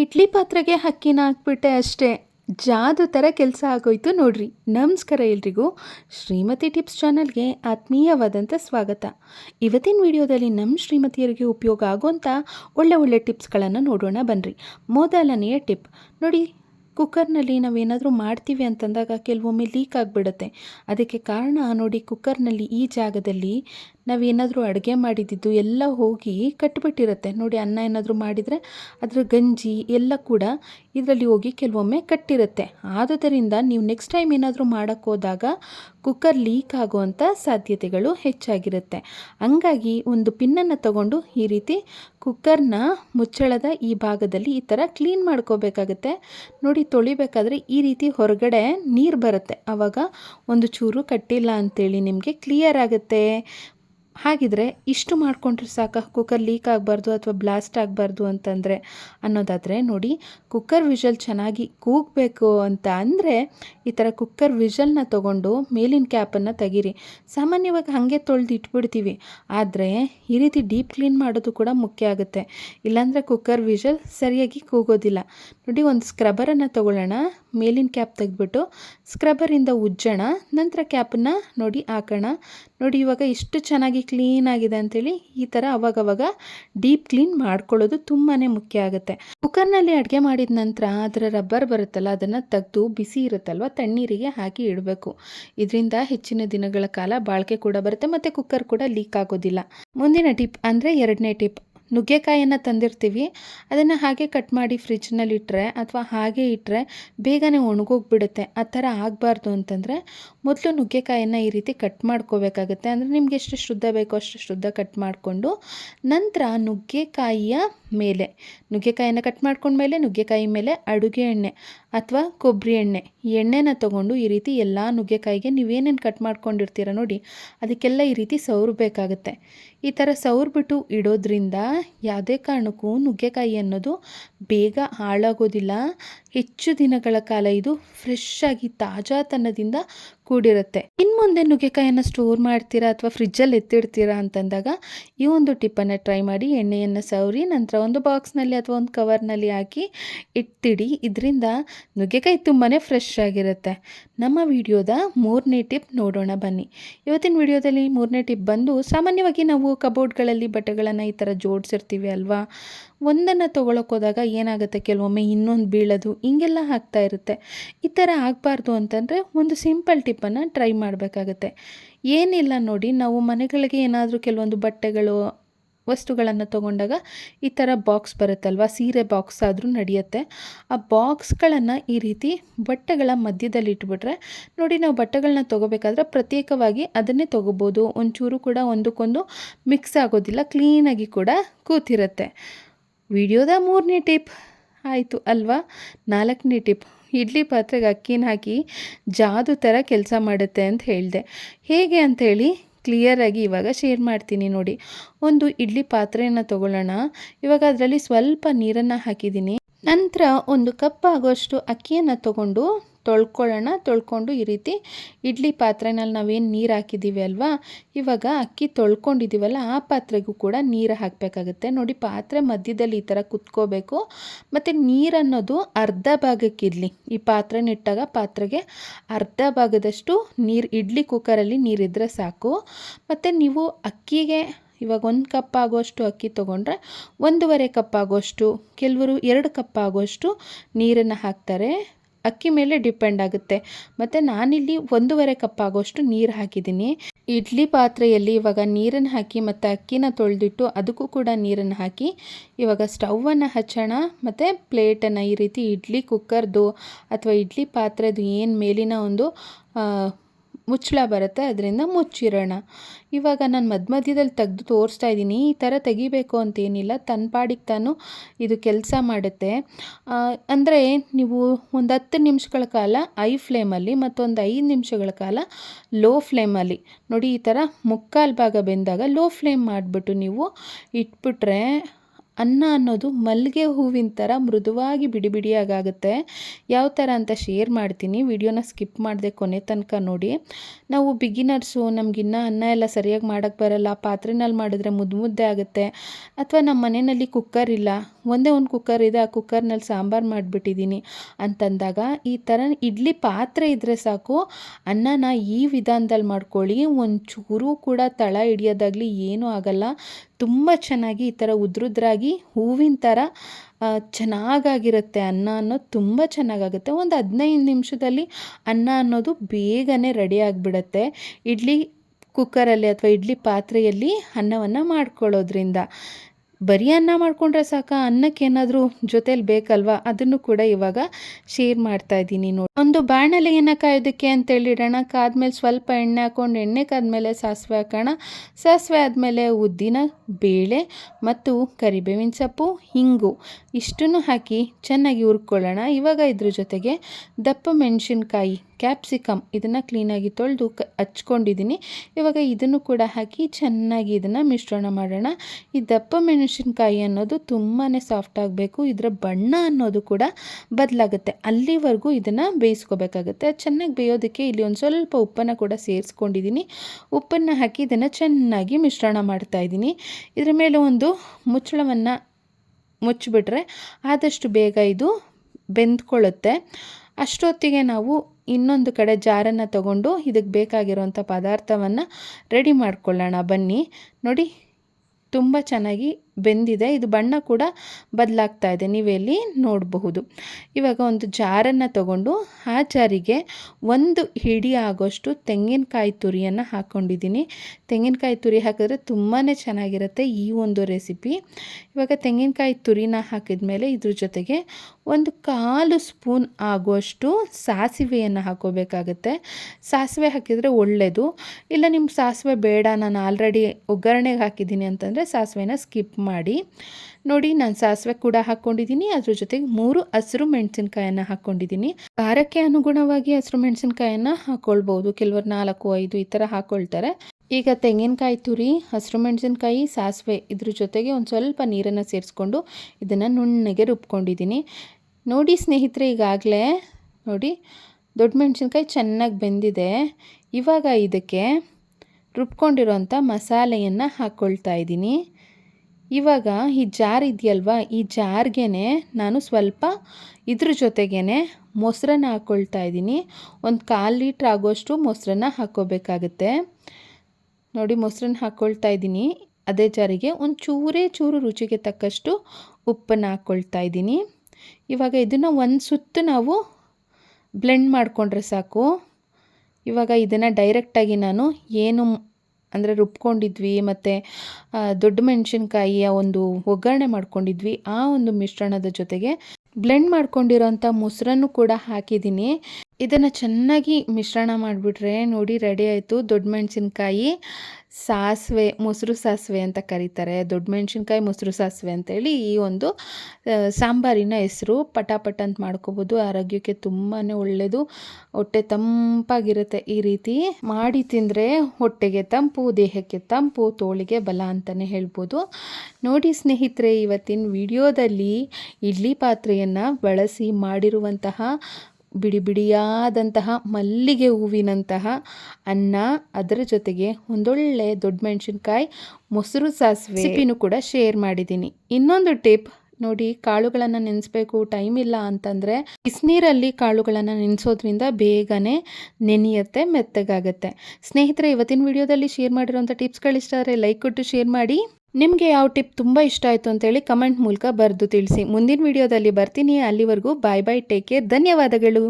ಇಡ್ಲಿ ಪಾತ್ರೆಗೆ ಅಕ್ಕಿನ ಹಾಕ್ಬಿಟ್ಟೆ ಅಷ್ಟೇ. ಜಾದು ಥರ ಕೆಲಸ ಆಗೋಯ್ತು ನೋಡ್ರಿ. ನಮಸ್ಕಾರ ಎಲ್ರಿಗೂ. ಶ್ರೀಮತಿ ಟಿಪ್ಸ್ ಚಾನಲ್ಗೆ ಆತ್ಮೀಯವಾದಂಥ ಸ್ವಾಗತ. ಇವತ್ತಿನ ವಿಡಿಯೋದಲ್ಲಿ ನಮ್ಮ ಶ್ರೀಮತಿಯರಿಗೆ ಉಪಯೋಗ ಆಗುವಂಥ ಒಳ್ಳೆ ಒಳ್ಳೆ ಟಿಪ್ಸ್ಗಳನ್ನು ನೋಡೋಣ ಬನ್ನಿರಿ ಮೊದಲನೆಯ ಟಿಪ್. ನೋಡಿ, ಕುಕ್ಕರ್ನಲ್ಲಿ ನಾವೇನಾದರೂ ಮಾಡ್ತೀವಿ ಅಂತಂದಾಗ ಕೆಲವೊಮ್ಮೆ ಲೀಕ್ ಆಗಿಬಿಡುತ್ತೆ. ಅದಕ್ಕೆ ಕಾರಣ ನೋಡಿ, ಕುಕ್ಕರ್ನಲ್ಲಿ ಈ ಜಾಗದಲ್ಲಿ ನಾವೇನಾದರೂ ಅಡುಗೆ ಮಾಡಿದ್ದು ಎಲ್ಲ ಹೋಗಿ ಕಟ್ಟಿಬಿಟ್ಟಿರುತ್ತೆ ನೋಡಿ ಅನ್ನ ಏನಾದರೂ ಮಾಡಿದರೆ ಅದರ ಗಂಜಿ ಎಲ್ಲ ಕೂಡ ಇದರಲ್ಲಿ ಹೋಗಿ ಕೆಲವೊಮ್ಮೆ ಕಟ್ಟಿರುತ್ತೆ. ಆದುದರಿಂದ ನೀವು ನೆಕ್ಸ್ಟ್ ಟೈಮ್ ಏನಾದರೂ ಮಾಡೋಕ್ಕೆ ಹೋದಾಗ ಕುಕ್ಕರ್ ಲೀಕ್ ಆಗುವಂಥ ಸಾಧ್ಯತೆಗಳು ಹೆಚ್ಚಾಗಿರುತ್ತೆ. ಹಂಗಾಗಿ ಒಂದು ಪಿನ್ನನ್ನು ತಗೊಂಡು ಈ ರೀತಿ ಕುಕ್ಕರ್ನ ಮುಚ್ಚಳದ ಈ ಭಾಗದಲ್ಲಿ ಈ ಥರ ಕ್ಲೀನ್ ಮಾಡ್ಕೋಬೇಕಾಗುತ್ತೆ. ನೋಡಿ ತೊಳಿಬೇಕಾದ್ರೆ ಈ ರೀತಿ ಹೊರಗಡೆ ನೀರು ಬರುತ್ತೆ. ಆವಾಗ ಒಂದು ಚೂರು ಕಟ್ಟಿಲ್ಲ ಅಂಥೇಳಿ ನಿಮಗೆ ಕ್ಲಿಯರ್ ಆಗುತ್ತೆ. ಹಾಗಿದ್ರೆ ಇಷ್ಟು ಮಾಡ್ಕೊಂಡ್ರೆ ಸಾಕು? ಕುಕ್ಕರ್ ಲೀಕ್ ಆಗಬಾರ್ದು ಅಥವಾ ಬ್ಲಾಸ್ಟ್ ಆಗಬಾರ್ದು ಅಂತಂದರೆ? ಅನ್ನೋದಾದರೆ ನೋಡಿ ಕುಕ್ಕರ್ ವಿಷಲ್ ಚೆನ್ನಾಗಿ ಕೂಗಬೇಕು ಅಂತ ಅಂದರೆ ಈ ಥರ ಕುಕ್ಕರ್ ವಿಷಲ್ನ ತೊಗೊಂಡು ಮೇಲಿನ ಕ್ಯಾಪನ್ನು ತೆಗೀರಿ. ಸಾಮಾನ್ಯವಾಗಿ ಹಾಗೆ ತೊಳೆದು ಇಟ್ಬಿಡ್ತೀವಿ. ಆದರೆ ಈ ರೀತಿ ಡೀಪ್ ಕ್ಲೀನ್ ಮಾಡೋದು ಕೂಡ ಮುಖ್ಯ ಆಗುತ್ತೆ. ಇಲ್ಲಾಂದರೆ ಕುಕ್ಕರ್ ವಿಷಲ್ ಸರಿಯಾಗಿ ಕೂಗೋದಿಲ್ಲ. ನೋಡಿ, ಒಂದು ಸ್ಕ್ರಬ್ಬರನ್ನು ತೊಗೊಳ್ಳೋಣ. ಮೇಲಿನ ಕ್ಯಾಪ್ ತೆಗೆದ್ಬಿಟ್ಟು ಸ್ಕ್ರಬ್ಬರಿಂದ ಉಜ್ಜೋಣ, ನಂತರ ಕ್ಯಾಪನ್ನು ನೋಡಿ ಹಾಕೋಣ. ನೋಡಿ ಇವಾಗ ಎಷ್ಟು ಚೆನ್ನಾಗಿ ಕ್ಲೀನ್ ಆಗಿದೆ ಅಂಥೇಳಿ ಈ ಥರ ಅವಾಗವಾಗ ಡೀಪ್ ಕ್ಲೀನ್ ಮಾಡ್ಕೊಳ್ಳೋದು ತುಂಬಾ ಮುಖ್ಯ ಆಗುತ್ತೆ. ಕುಕ್ಕರ್ನಲ್ಲಿ ಅಡುಗೆ ಮಾಡಿದ ನಂತರ ಅದರ ರಬ್ಬರ್ ಬರುತ್ತಲ್ಲ, ಅದನ್ನು ತೆಗೆದು ಬಿಸಿ ಇರುತ್ತಲ್ವ, ತಣ್ಣೀರಿಗೆ ಹಾಕಿ ಇಡಬೇಕು. ಇದರಿಂದ ಹೆಚ್ಚಿನ ದಿನಗಳ ಕಾಲ ಬಾಳಿಕೆ ಕೂಡ ಬರುತ್ತೆ, ಮತ್ತು ಕುಕ್ಕರ್ ಕೂಡ ಲೀಕ್ ಆಗೋದಿಲ್ಲ. ಮುಂದಿನ ಟಿಪ್ ಅಂದರೆ ಎರಡನೇ ಟಿಪ್ ನುಗ್ಗೆಕಾಯನ್ನು ತಂದಿರ್ತೀವಿ. ಅದನ್ನು ಹಾಗೆ ಕಟ್ ಮಾಡಿ ಫ್ರಿಜ್ನಲ್ಲಿ ಇಟ್ಟರೆ ಅಥವಾ ಹಾಗೆ ಇಟ್ಟರೆ ಬೇಗನೆ ಒಣಗೋಗ್ಬಿಡುತ್ತೆ. ಆ ಥರ ಆಗಬಾರ್ದು ಅಂತಂದರೆ ಮೊದಲು ನುಗ್ಗೆಕಾಯನ್ನು ಈ ರೀತಿ ಕಟ್ ಮಾಡ್ಕೋಬೇಕಾಗುತ್ತೆ. ಅಂದರೆ ನಿಮ್ಗೆ ಎಷ್ಟು ಶುದ್ಧ ಬೇಕೋ ಅಷ್ಟು ಶುದ್ಧ ಕಟ್ ಮಾಡಿಕೊಂಡು ನಂತರ ನುಗ್ಗೆಕಾಯಿಯ ಮೇಲೆ ನುಗ್ಗೆಕಾಯಿನ ಕಟ್ ಮಾಡ್ಕೊಂಡ್ಮೇಲೆ ನುಗ್ಗೆಕಾಯಿ ಮೇಲೆ ಅಡುಗೆ ಎಣ್ಣೆ ಅಥವಾ ಕೊಬ್ಬರಿ ಎಣ್ಣೆ ಎಣ್ಣೆನ ತೊಗೊಂಡು ಈ ರೀತಿ ಎಲ್ಲ ನುಗ್ಗೆಕಾಯಿಗೆ ನೀವೇನೇನು ಕಟ್ ಮಾಡ್ಕೊಂಡಿರ್ತೀರ ನೋಡಿ, ಅದಕ್ಕೆಲ್ಲ ಈ ರೀತಿ ಸವರಬೇಕಾಗತ್ತೆ ಈ ಥರ ಸವರ್ಬಿಟ್ಟು ಇಡೋದ್ರಿಂದ ಯಾವುದೇ ಕಾರಣಕ್ಕೂ ನುಗ್ಗೆಕಾಯಿ ಅನ್ನೋದು ಬೇಗ ಹಾಳಾಗೋದಿಲ್ಲ. ಹೆಚ್ಚು ದಿನಗಳ ಕಾಲ ಇದು ಫ್ರೆಶ್ ಆಗಿ ತಾಜಾತನದಿಂದ ಕೂಡಿರುತ್ತೆ. ಇನ್ನು ಮುಂದೆ ನುಗ್ಗೆಕಾಯನ್ನು ಸ್ಟೋರ್ ಮಾಡ್ತೀರಾ ಅಥವಾ ಫ್ರಿಜ್ಜಲ್ಲಿ ಎತ್ತಿಡ್ತೀರಾ ಅಂತಂದಾಗ ಈ ಒಂದು ಟಿಪ್ಪನ್ನು ಟ್ರೈ ಮಾಡಿ ಎಣ್ಣೆಯನ್ನು ಸವರಿ, ನಂತರ ಒಂದು ಬಾಕ್ಸ್ನಲ್ಲಿ ಅಥವಾ ಒಂದು ಕವರ್ನಲ್ಲಿ ಹಾಕಿ ಇಟ್ಟಿಡಿ. ಇದರಿಂದ ನುಗ್ಗೆಕಾಯಿ ತುಂಬಾ ಫ್ರೆಶ್ ಆಗಿರುತ್ತೆ. ನಮ್ಮ ವಿಡಿಯೋದ ಮೂರನೇ ಟಿಪ್ ನೋಡೋಣ ಬನ್ನಿ. ಇವತ್ತಿನ ವಿಡಿಯೋದಲ್ಲಿ ಮೂರನೇ ಟಿಪ್ ಬಂದು ಸಾಮಾನ್ಯವಾಗಿ ನಾವು ಕಬೋರ್ಡ್ಗಳಲ್ಲಿ ಬಟ್ಟೆಗಳನ್ನು ಈ ಥರ ಜೋಡಿಸಿರ್ತೀವಿ ಅಲ್ವಾ? ಒಂದನ್ನು ತೊಗೊಳಕ್ಕೆ ಹೋದಾಗ ಏನಾಗುತ್ತೆ? ಕೆಲವೊಮ್ಮೆ ಇನ್ನೊಂದು ಬೀಳೋದು, ಹಿಂಗೆಲ್ಲ ಆಗ್ತಾ ಇರುತ್ತೆ. ಈ ಥರ ಆಗಬಾರ್ದು ಅಂತಂದರೆ ಒಂದು ಸಿಂಪಲ್ ಟಿಪ್ಪನ್ನು ಟ್ರೈ ಮಾಡಬೇಕಾಗತ್ತೆ. ಏನಿಲ್ಲ ನೋಡಿ, ನಾವು ಮನೆಗಳಿಗೆ ಏನಾದರೂ ಕೆಲವೊಂದು ಬಟ್ಟೆಗಳು, ವಸ್ತುಗಳನ್ನು ತಗೊಂಡಾಗ ಈ ಥರ ಬಾಕ್ಸ್ ಬರುತ್ತಲ್ವ? ಸೀರೆ ಬಾಕ್ಸ್ ಆದರೂ ನಡೆಯುತ್ತೆ. ಆ ಬಾಕ್ಸ್ಗಳನ್ನು ಈ ರೀತಿ ಬಟ್ಟೆಗಳ ಮಧ್ಯದಲ್ಲಿ ಇಟ್ಬಿಟ್ರೆ, ನೋಡಿ ನಾವು ಬಟ್ಟೆಗಳನ್ನ ತೊಗೋಬೇಕಾದ್ರೆ ಪ್ರತ್ಯೇಕವಾಗಿ ಅದನ್ನೇ ತೊಗೋಬೋದು. ಒಂಚೂರು ಕೂಡ ಒಂದಕ್ಕೊಂದು ಮಿಕ್ಸ್ ಆಗೋದಿಲ್ಲ, ಕ್ಲೀನಾಗಿ ಕೂಡ ಕೂತಿರುತ್ತೆ. ವಿಡಿಯೋದ ಮೂರನೇ ಟಿಪ್. ಆಯಿತು ಅಲ್ವಾ? ನಾಲ್ಕನೇ ಟಿಪ್. ಇಡ್ಲಿ ಪಾತ್ರೆಗೆ ಅಕ್ಕಿನ ಹಾಕಿ ಜಾದು ಥರ ಕೆಲಸ ಮಾಡುತ್ತೆ ಅಂತ ಹೇಳಿದೆ. ಹೇಗೆ ಅಂಥೇಳಿ ಕ್ಲಿಯರಾಗಿ ಇವಾಗ ಶೇರ್ ಮಾಡ್ತೀನಿ ನೋಡಿ. ಒಂದು ಇಡ್ಲಿ ಪಾತ್ರೆಯನ್ನು ತೊಗೊಳ್ಳೋಣ. ಇವಾಗ ಅದರಲ್ಲಿ ಸ್ವಲ್ಪ ನೀರನ್ನು ಹಾಕಿದ್ದೀನಿ. ನಂತರ ಒಂದು ಕಪ್ ಆಗೋಷ್ಟು ಅಕ್ಕಿಯನ್ನು ತೊಗೊಂಡು ತೊಳ್ಕೊಳ್ಳೋಣ, ತೊಳ್ಕೊಂಡು ಈ ರೀತಿ ಇಡ್ಲಿ ಪಾತ್ರೆನಲ್ಲಿ ನಾವೇನು ನೀರು ಹಾಕಿದ್ದೀವಿ ಅಲ್ವಾ? ಇವಾಗ ಅಕ್ಕಿ ತೊಳ್ಕೊಂಡಿದ್ದೀವಲ್ಲ, ಆ ಪಾತ್ರೆಗೂ ಕೂಡ ನೀರು ಹಾಕಬೇಕಾಗುತ್ತೆ. ನೋಡಿ, ಪಾತ್ರೆ ಮಧ್ಯದಲ್ಲಿ ಈ ಥರ ಕುತ್ಕೋಬೇಕು. ಮತ್ತು ನೀರನ್ನೋದು ಅರ್ಧ ಭಾಗಕ್ಕಿರಲಿ ಈ ಪಾತ್ರೆನಿಟ್ಟಾಗ ಪಾತ್ರೆಗೆ ಅರ್ಧ ಭಾಗದಷ್ಟು ನೀರು, ಇಡ್ಲಿ ಕುಕ್ಕರಲ್ಲಿ ನೀರಿದ್ದರೆ ಸಾಕು. ಮತ್ತು ನೀವು ಅಕ್ಕಿಗೆ ಇವಾಗ ಒಂದು ಕಪ್ ಆಗೋಷ್ಟು ಅಕ್ಕಿ ತೊಗೊಂಡ್ರೆ ಒಂದೂವರೆ ಕಪ್ ಆಗೋಷ್ಟು ಕೆಲವರು ಎರಡು ಕಪ್ ಆಗೋಷ್ಟು ನೀರನ್ನು ಹಾಕ್ತಾರೆ. ಅಕ್ಕಿ ಮೇಲೆ ಡಿಪೆಂಡ್ ಆಗುತ್ತೆ. ಮತ್ತು ನಾನಿಲ್ಲಿ ಒಂದೂವರೆ ಕಪ್ ಆಗೋಷ್ಟು ನೀರು ಹಾಕಿದ್ದೀನಿ. ಇಡ್ಲಿ ಪಾತ್ರೆಯಲ್ಲಿ ಇವಾಗ ನೀರನ್ನು ಹಾಕಿ ಮತ್ತು ಅಕ್ಕಿನ ತೊಳೆದಿಟ್ಟು ಅದಕ್ಕೂ ಕೂಡ ನೀರನ್ನು ಹಾಕಿ ಇವಾಗ ಸ್ಟವನ್ನು ಹಚ್ಚೋಣ. ಮತ್ತು ಪ್ಲೇಟನ್ನು ಈ ರೀತಿ ಇಡ್ಲಿ ಕುಕ್ಕರ್ದು ಅಥವಾ ಇಡ್ಲಿ ಪಾತ್ರೆದು ಏನು ಮೇಲಿನ ಒಂದು ಮುಚ್ಚಳ ಬರುತ್ತೆ, ಅದರಿಂದ ಮುಚ್ಚಿರೋಣ. ಇವಾಗ ನಾನು ಮಧ್ಯ ಮಧ್ಯದಲ್ಲಿ ತೆಗೆದು ತೋರಿಸ್ತಾ ಇದ್ದೀನಿ. ಈ ಥರ ತೆಗಿಬೇಕು ಅಂತೇನಿಲ್ಲ. ತನ್ನ ಪಾಡಿಗೆ ತಾನು ಇದು ಕೆಲಸ ಮಾಡುತ್ತೆ. ಅಂದರೆ ನೀವು ಒಂದು ಹತ್ತು ನಿಮಿಷಗಳ ಕಾಲ ಐ ಫ್ಲೇಮಲ್ಲಿ ಮತ್ತೊಂದು ಐದು ನಿಮಿಷಗಳ ಕಾಲ ಲೋ ಫ್ಲೇಮಲ್ಲಿ. ನೋಡಿ ಈ ಥರ ಮುಕ್ಕಾಲು ಭಾಗ ಬೆಂದಾಗ ಲೋ ಫ್ಲೇಮ್ ಮಾಡಿಬಿಟ್ಟು ನೀವು ಇಟ್ಬಿಟ್ರೆ ಅನ್ನ ಅನ್ನೋದು ಮಲ್ಲಿಗೆ ಹೂವಿನ ಥರ ಮೃದುವಾಗಿ ಬಿಡಿ ಬಿಡಿಯಾಗುತ್ತೆ ಯಾವ ಥರ ಅಂತ ಶೇರ್ ಮಾಡ್ತೀನಿ. ವಿಡಿಯೋನ ಸ್ಕಿಪ್ ಮಾಡಿದೆ ಕೊನೆ ತನಕ ನೋಡಿ. ನಾವು ಬಿಗಿನರ್ಸು ನಮಗಿನ್ನ ಅನ್ನ ಎಲ್ಲ ಸರಿಯಾಗಿ ಮಾಡೋಕ್ಕೆ ಬರಲ್ಲ. ಪಾತ್ರೆನಲ್ಲಿ ಮಾಡಿದ್ರೆ ಮುದ್ದು ಮುದ್ದೆ ಆಗುತ್ತೆ. ಅಥವಾ ನಮ್ಮ ಮನೆಯಲ್ಲಿ ಕುಕ್ಕರ್ ಇಲ್ಲ. ಒಂದೇ ಒಂದು ಕುಕ್ಕರ್ ಇದೆ, ಆ ಕುಕ್ಕರ್ನಲ್ಲಿ ಸಾಂಬಾರು ಮಾಡಿಬಿಟ್ಟಿದ್ದೀನಿ ಅಂತಂದಾಗ ಈ ಥರ ಇಡ್ಲಿ ಪಾತ್ರೆ ಇದ್ದರೆ ಸಾಕು. ಅನ್ನನ ಈ ವಿಧಾನದಲ್ಲಿ ಮಾಡ್ಕೊಳ್ಳಿ. ಒಂಚೂರು ಕೂಡ ತಳ ಹಿಡಿಯೋದಾಗಲಿ ಏನೂ ಆಗಲ್ಲ. ತುಂಬ ಚೆನ್ನಾಗಿ ಈ ಥರ ಉದ್ರುದ್ರಾಗಿ ಹೂವಿನ ಥರ ಚೆನ್ನಾಗಾಗಿರುತ್ತೆ ಅನ್ನ ಅನ್ನೋದು ತುಂಬ ಚೆನ್ನಾಗಾಗುತ್ತೆ. ಒಂದು ಹದಿನೈದು ನಿಮಿಷದಲ್ಲಿ ಅನ್ನ ಅನ್ನೋದು ಬೇಗನೆ ರೆಡಿ ಆಗಿಬಿಡುತ್ತೆ. ಇಡ್ಲಿ ಕುಕ್ಕರಲ್ಲಿ ಅಥವಾ ಇಡ್ಲಿ ಪಾತ್ರೆಯಲ್ಲಿ ಅನ್ನವನ್ನು ಮಾಡ್ಕೊಳ್ಳೋದ್ರಿಂದ. ಬರೀ ಅನ್ನ ಮಾಡಿಕೊಂಡ್ರೆ ಸಾಕ, ಅನ್ನಕ್ಕೆ ಏನಾದರೂ ಜೊತೇಲಿ ಬೇಕಲ್ವಾ? ಅದನ್ನು ಕೂಡ ಇವಾಗ ಶೇರ್ ಮಾಡ್ತಾ ಇದ್ದೀನಿ ನೋಡಿ. ಒಂದು ಬಾಣಲೆಯನ್ನು ಕಾಯೋದಕ್ಕೆ ಅಂತೇಳಿ ಇಡೋಣ. ಕಾದ್ಮೇಲೆ ಸ್ವಲ್ಪ ಎಣ್ಣೆ ಹಾಕ್ಕೊಂಡು, ಎಣ್ಣೆ ಕಾದ್ಮೇಲೆ ಸಾಸಿವೆ ಹಾಕೋಣ. ಸಾಸಿವೆ ಆದಮೇಲೆ ಉದ್ದಿನ, ಬೇಳೆ ಮತ್ತು ಕರಿಬೇವಿನ ಸೊಪ್ಪು, ಹಿಂಗು ಇಷ್ಟನ್ನು ಹಾಕಿ ಚೆನ್ನಾಗಿ ಹುರ್ಕೊಳ್ಳೋಣ. ಇವಾಗ ಇದ್ರ ಜೊತೆಗೆ ದಪ್ಪ ಮೆಣಸಿನ್ಕಾಯಿ ಕ್ಯಾಪ್ಸಿಕಮ್ ಇದನ್ನು ಕ್ಲೀನಾಗಿ ತೊಳೆದು ಕ ಹಚ್ಕೊಂಡಿದ್ದೀನಿ ಇವಾಗ ಇದನ್ನು ಕೂಡ ಹಾಕಿ ಚೆನ್ನಾಗಿ ಇದನ್ನು ಮಿಶ್ರಣ ಮಾಡೋಣ. ಈ ದಪ್ಪ ಮೆಣಸಿನ್ಕಾಯಿ ಅನ್ನೋದು ತುಂಬಾ ಸಾಫ್ಟ್ ಆಗಬೇಕು. ಇದರ ಬಣ್ಣ ಅನ್ನೋದು ಕೂಡ ಬದಲಾಗುತ್ತೆ. ಅಲ್ಲಿವರೆಗೂ ಇದನ್ನು ಬೇಯಿಸ್ಕೋಬೇಕಾಗುತ್ತೆ. ಚೆನ್ನಾಗಿ ಬೇಯೋದಕ್ಕೆ ಇಲ್ಲಿ ಒಂದು ಸ್ವಲ್ಪ ಉಪ್ಪನ್ನು ಕೂಡ ಸೇರಿಸ್ಕೊಂಡಿದ್ದೀನಿ ಉಪ್ಪನ್ನು ಹಾಕಿ ಇದನ್ನು ಚೆನ್ನಾಗಿ ಮಿಶ್ರಣ ಮಾಡ್ತಾಯಿದ್ದೀನಿ ಇದರ ಮೇಲೆ ಒಂದು ಮುಚ್ಚಳವನ್ನು ಮುಚ್ಚಿಬಿಟ್ರೆ ಆದಷ್ಟು ಬೇಗ ಇದು ಬೆಂದ್ಕೊಳ್ಳುತ್ತೆ. ಅಷ್ಟೊತ್ತಿಗೆ ನಾವು ಇನ್ನೊಂದು ಕಡೆ ಜಾರನ್ನು ತಗೊಂಡು ಇದಕ್ಕೆ ಬೇಕಾಗಿರುವಂಥ ಪದಾರ್ಥವನ್ನು ರೆಡಿ ಮಾಡ್ಕೊಳ್ಳೋಣ ಬನ್ನಿ. ನೋಡಿ ತುಂಬ ಚೆನ್ನಾಗಿ ಬೆಂದಿದೆ. ಇದು ಬಣ್ಣ ಕೂಡ ಬದಲಾಗ್ತಾ ಇದೆ. ನೀವೆಲ್ಲಿ ನೋಡಬಹುದು. ಇವಾಗ ಒಂದು ಜಾರನ್ನು ತಗೊಂಡು ಆ ಜಾರಿಗೆ ಒಂದು ಹಿಡಿ ಆಗೋಷ್ಟು ತೆಂಗಿನಕಾಯಿ ತುರಿಯನ್ನು ಹಾಕ್ಕೊಂಡಿದ್ದೀನಿ ತೆಂಗಿನಕಾಯಿ ತುರಿ ಹಾಕಿದ್ರೆ ತುಂಬಾ ಚೆನ್ನಾಗಿರುತ್ತೆ ಈ ಒಂದು ರೆಸಿಪಿ. ಇವಾಗ ತೆಂಗಿನಕಾಯಿ ತುರಿನ ಹಾಕಿದ ಮೇಲೆ ಇದ್ರ ಜೊತೆಗೆ ಒಂದು ಕಾಲು ಸ್ಪೂನ್ ಆಗುವಷ್ಟು ಸಾಸಿವೆಯನ್ನು ಹಾಕೋಬೇಕಾಗತ್ತೆ. ಸಾಸಿವೆ ಹಾಕಿದರೆ ಒಳ್ಳೆಯದು ಇಲ್ಲ ನಿಮ್ಮ ಸಾಸಿವೆ ಬೇಡ. ನಾನು ಆಲ್ರೆಡಿ ಒಗ್ಗರಣೆಗೆ ಹಾಕಿದ್ದೀನಿ ಅಂತಂದರೆ ಸಾಸಿವೆನ ಸ್ಕಿಪ್ ಮಾಡಿ. ನೋಡಿ, ನಾನು ಸಾಸಿವೆ ಕೂಡ ಹಾಕ್ಕೊಂಡಿದ್ದೀನಿ ಅದ್ರ ಜೊತೆಗೆ ಮೂರು ಹಸಿರು ಮೆಣಸಿನ್ಕಾಯನ್ನು ಹಾಕ್ಕೊಂಡಿದ್ದೀನಿ ಖಾರಕ್ಕೆ ಅನುಗುಣವಾಗಿ ಹಸಿರು ಮೆಣಸಿನ್ಕಾಯನ್ನು ಹಾಕ್ಕೊಳ್ಬೋದು ಕೆಲವರು ನಾಲ್ಕು, ಐದು ಈ ಥರ ಹಾಕ್ಕೊಳ್ತಾರೆ ಈಗ ತೆಂಗಿನಕಾಯಿ ತುರಿ, ಹಸಿರು ಮೆಣಸಿನ್ಕಾಯಿ, ಸಾಸಿವೆ ಇದ್ರ ಜೊತೆಗೆ ಒಂದು ಸ್ವಲ್ಪ ನೀರನ್ನು ಸೇರಿಸ್ಕೊಂಡು ಇದನ್ನು ನುಣ್ಣಗೆ ರುಬ್ಕೊಂಡಿದ್ದೀನಿ ನೋಡಿ ಸ್ನೇಹಿತರೆ, ಈಗಾಗಲೇ ನೋಡಿ ದೊಡ್ಡ ಮೆಣಸಿನ್ಕಾಯಿ ಚೆನ್ನಾಗಿ ಬೆಂದಿದೆ. ಇವಾಗ ಇದಕ್ಕೆ ರುಬ್ಕೊಂಡಿರೋಂಥ ಮಸಾಲೆಯನ್ನು ಹಾಕ್ಕೊಳ್ತಾ ಇದ್ದೀನಿ ಇವಾಗ ಈ ಜಾರ್ ಇದೆಯಲ್ವಾ? ಈ ಜಾರ್ಗೆ ನಾನು ಸ್ವಲ್ಪ ಇದ್ರ ಜೊತೆಗೇ ಮೊಸರನ್ನ ಹಾಕ್ಕೊಳ್ತಾ ಇದ್ದೀನಿ. ಒಂದು ಕಾಲು ಲೀಟ್ರ್ ಆಗೋಷ್ಟು ಮೊಸರನ್ನ ಹಾಕ್ಕೋಬೇಕಾಗತ್ತೆ. ನೋಡಿ, ಮೊಸರನ್ನ ಹಾಕ್ಕೊಳ್ತಾ ಇದ್ದೀನಿ. ಅದೇ ಜಾರಿಗೆ ಒಂದು ಚೂರೇ ಚೂರು ರುಚಿಗೆ ತಕ್ಕಷ್ಟು ಉಪ್ಪನ್ನು ಹಾಕ್ಕೊಳ್ತಾ ಇದ್ದೀನಿ. ಇವಾಗ ಇದನ್ನು ಒಂದು ಸುತ್ತು ನಾವು ಬ್ಲೆಂಡ್ ಮಾಡಿಕೊಂಡ್ರೆ ಸಾಕು. ಇವಾಗ ಇದನ್ನು ಡೈರೆಕ್ಟಾಗಿ ನಾನು ಏನು ಅಂದರೆ ರುಬ್ಕೊಂಡಿದ್ವಿ ಮತ್ತು ದೊಡ್ಡ ಮೆಣಸಿನ್ಕಾಯಿಯ ಒಂದು ಒಗ್ಗರಣೆ ಮಾಡ್ಕೊಂಡಿದ್ವಿ. ಆ ಒಂದು ಮಿಶ್ರಣದ ಜೊತೆಗೆ ಬ್ಲೆಂಡ್ ಮಾಡ್ಕೊಂಡಿರೋಂಥ ಮೊಸರನ್ನು ಕೂಡ ಹಾಕಿದ್ದೀನಿ. ಇದನ್ನು ಚೆನ್ನಾಗಿ ಮಿಶ್ರಣ ಮಾಡಿಬಿಟ್ರೆ ನೋಡಿ ರೆಡಿ ಆಯಿತು. ದೊಡ್ಡ ಮೆಣಸಿನ್ಕಾಯಿ ಸಾಸಿವೆ, ಮೊಸರು ಸಾಸಿವೆ ಅಂತ ಕರೀತಾರೆ, ದೊಡ್ಡ ಮೆಣಸಿನ್ಕಾಯಿ, ಮೊಸರು ಸಾಸಿವೆ ಅಂತೇಳಿ ಈ ಒಂದು ಸಾಂಬಾರಿನ ಹೆಸರು. ಪಟಾಪಟ ಅಂತ ಮಾಡ್ಕೋಬೋದು. ಆರೋಗ್ಯಕ್ಕೆ ತುಂಬಾ ಒಳ್ಳೆಯದು ಹೊಟ್ಟೆ ತಂಪಾಗಿರುತ್ತೆ ಈ ರೀತಿ. ಮಾಡಿ ತಿಂದರೆ ಹೊಟ್ಟೆಗೆ ತಂಪು, ದೇಹಕ್ಕೆ ತಂಪು, ತೋಳಿಗೆ ಬಲ ಅಂತಲೇ ಹೇಳ್ಬೋದು. ನೋಡಿ ಸ್ನೇಹಿತರೆ, ಇವತ್ತಿನ ವಿಡಿಯೋದಲ್ಲಿ ಇಡ್ಲಿ ಪಾತ್ರೆಯನ್ನು ಬಳಸಿ ಮಾಡಿರುವಂತಹ ಬಿಡಿ ಬಿಡಿಯಾದಂತಹ ಮಲ್ಲಿಗೆ ಹೂವಿನಂತಹ ಅನ್ನ ಅದರ ಜೊತೆಗೆ ಒಂದೊಳ್ಳೆ ದೊಡ್ಡ ಮೆಣಸಿನ್ಕಾಯಿ, ಮೊಸರು ಸಾಸಿವೆ ರೆಸಿಪಿನೂ ಕೂಡ ಶೇರ್ ಮಾಡಿದ್ದೀನಿ. ಇನ್ನೊಂದು ಟಿಪ್, ನೋಡಿ ಕಾಳುಗಳನ್ನು ನೆನೆಸ್ಬೇಕು, ಟೈಮ್ ಇಲ್ಲ ಅಂತಂದರೆ ಬಿಸಿನೀರಲ್ಲಿ ಕಾಳುಗಳನ್ನು ನೆನೆಸೋದ್ರಿಂದ ಬೇಗನೆ ನೆನೆಯುತ್ತೆ, ಮೆತ್ತಗಾಗುತ್ತೆ. ಸ್ನೇಹಿತರೆ, ಇವತ್ತಿನ ವಿಡಿಯೋದಲ್ಲಿ ಶೇರ್ ಮಾಡಿರೋಂಥ ಟಿಪ್ಸ್ಗಳಿಷ್ಟಾದರೆ ಇಷ್ಟ ಆದರೆ ಲೈಕ್ ಕೊಟ್ಟು ಶೇರ್ ಮಾಡಿ. ನಿಮಗೆ ಯಾವ ಟಿಪ್ ತುಂಬ ಇಷ್ಟ ಆಯಿತು ಅಂತೇಳಿ ಕಮೆಂಟ್ ಮೂಲಕ ಬರೆದು ತಿಳಿಸಿ. ಮುಂದಿನ ವಿಡಿಯೋದಲ್ಲಿ ಬರ್ತೀನಿ. ಅಲ್ಲಿವರೆಗೂ ಬಾಯ್ ಬಾಯ್ ಟೇಕ್ ಕೇರ್ ಧನ್ಯವಾದಗಳು.